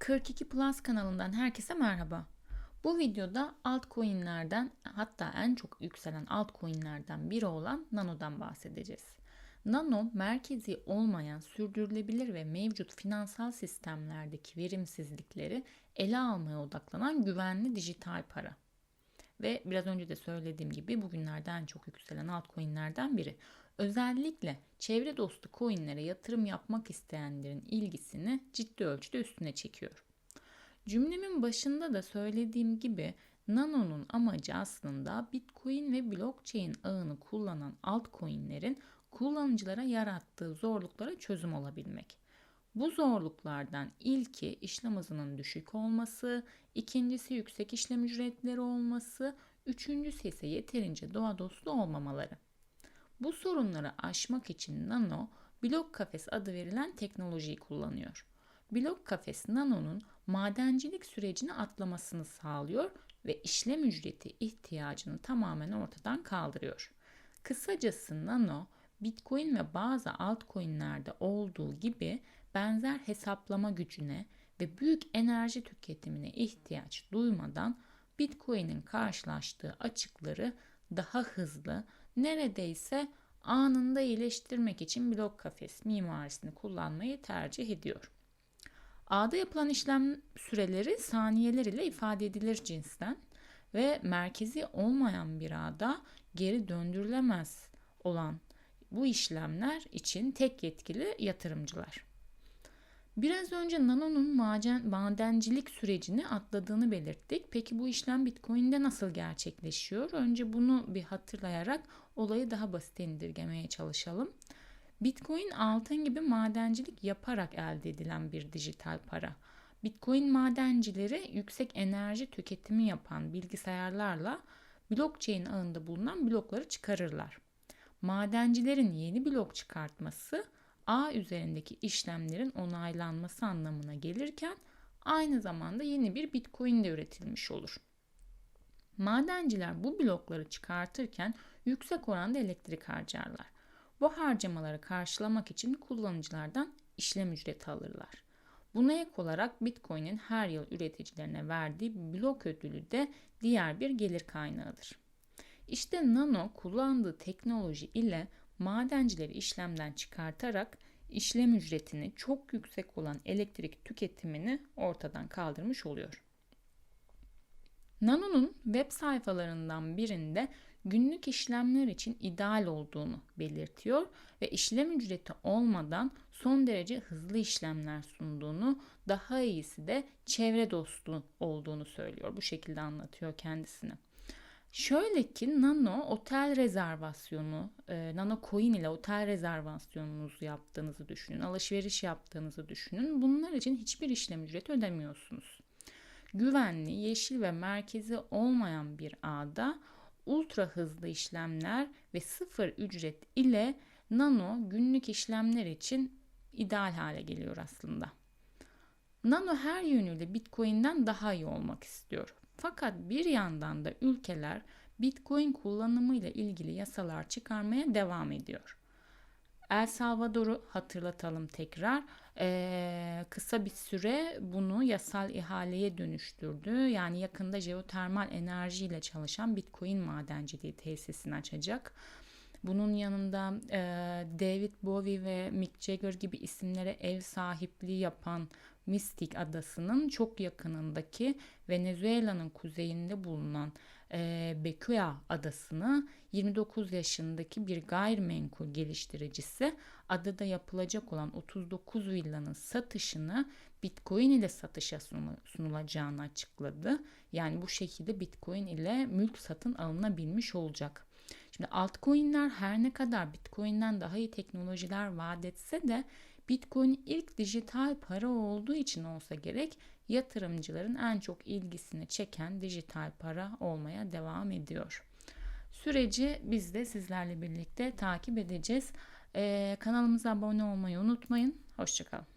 42 Plus kanalından herkese merhaba. Bu videoda altcoin'lerden hatta en çok yükselen altcoin'lerden biri olan Nano'dan bahsedeceğiz. Nano, merkezi olmayan, sürdürülebilir ve mevcut finansal sistemlerdeki verimsizlikleri ele almaya odaklanan güvenli dijital para. Ve biraz önce de söylediğim gibi bugünlerden çok yükselen altcoin'lerden biri. Özellikle çevre dostu coinlere yatırım yapmak isteyenlerin ilgisini ciddi ölçüde üstüne çekiyor. Cümlemin başında da söylediğim gibi Nano'nun amacı aslında Bitcoin ve blockchain ağını kullanan altcoin'lerin kullanıcılara yarattığı zorluklara çözüm olabilmek. Bu zorluklardan ilki işlem hızının düşük olması, ikincisi yüksek işlem ücretleri olması, üçüncüsü ise yeterince doğa dostu olmamaları. Bu sorunları aşmak için Nano, Blok Kafes adı verilen teknolojiyi kullanıyor. Blok Kafes Nano'nun madencilik sürecini atlamasını sağlıyor ve işlem ücreti ihtiyacını tamamen ortadan kaldırıyor. Kısacası Nano, Bitcoin ve bazı altcoin'lerde olduğu gibi benzer hesaplama gücüne ve büyük enerji tüketimine ihtiyaç duymadan Bitcoin'in karşılaştığı açıkları daha hızlı, neredeyse anında iyileştirmek için blok kafes mimarisini kullanmayı tercih ediyor. Ağda yapılan işlem süreleri saniyeler ile ifade edilir cinsten ve merkezi olmayan bir ağda geri döndürülemez olan bu işlemler için tek yetkili yatırımcılar. Biraz önce Nano'nun madencilik sürecini atladığını belirttik. Peki bu işlem Bitcoin'de nasıl gerçekleşiyor? Önce bunu bir hatırlayarak olayı daha basit indirgemeye çalışalım. Bitcoin altın gibi madencilik yaparak elde edilen bir dijital para. Bitcoin madencileri yüksek enerji tüketimi yapan bilgisayarlarla blockchain ağında bulunan blokları çıkarırlar. Madencilerin yeni blok çıkartması ağ üzerindeki işlemlerin onaylanması anlamına gelirken aynı zamanda yeni bir Bitcoin de üretilmiş olur. Madenciler bu blokları çıkartırken yüksek oranda elektrik harcarlar. Bu harcamaları karşılamak için kullanıcılardan işlem ücreti alırlar. Buna ek olarak Bitcoin'in her yıl üreticilerine verdiği blok ödülü de diğer bir gelir kaynağıdır. İşte Nano kullandığı teknoloji ile madencileri işlemden çıkartarak işlem ücretini çok yüksek olan elektrik tüketimini ortadan kaldırmış oluyor. Nano'nun web sayfalarından birinde günlük işlemler için ideal olduğunu belirtiyor ve işlem ücreti olmadan son derece hızlı işlemler sunduğunu, daha iyisi de çevre dostu olduğunu söylüyor. Bu şekilde anlatıyor kendisini. Şöyle ki Nano otel rezervasyonu, e, Nano Coin ile otel rezervasyonunuzu yaptığınızı düşünün, alışveriş yaptığınızı düşünün. Bunlar için hiçbir işlem ücreti ödemiyorsunuz. Güvenli, yeşil ve merkezi olmayan bir ağda ultra hızlı işlemler ve sıfır ücret ile Nano günlük işlemler için ideal hale geliyor aslında. Nano her yönüyle Bitcoin'den daha iyi olmak istiyor. Fakat bir yandan da ülkeler Bitcoin kullanımıyla ilgili yasalar çıkarmaya devam ediyor. El Salvador'u hatırlatalım tekrar. Ee, kısa bir süre bunu yasal ihaleye dönüştürdü. Yani yakında jeotermal enerjiyle çalışan Bitcoin madenciliği tesisini açacak. Bunun yanında e, David Bowie ve Mick Jagger gibi isimlere ev sahipliği yapan Mystic adasının çok yakınındaki Venezuela'nın kuzeyinde bulunan e, Becuya adasını 29 yaşındaki bir gayrimenkul geliştiricisi adada yapılacak olan 39 villanın satışını Bitcoin ile satışa sunulacağını açıkladı. Yani bu şekilde Bitcoin ile mülk satın alınabilmiş olacak. Şimdi altcoin'ler her ne kadar Bitcoin'den daha iyi teknolojiler vaat etse de Bitcoin ilk dijital para olduğu için olsa gerek yatırımcıların en çok ilgisini çeken dijital para olmaya devam ediyor. Süreci biz de sizlerle birlikte takip edeceğiz. Ee, kanalımıza abone olmayı unutmayın. Hoşçakalın.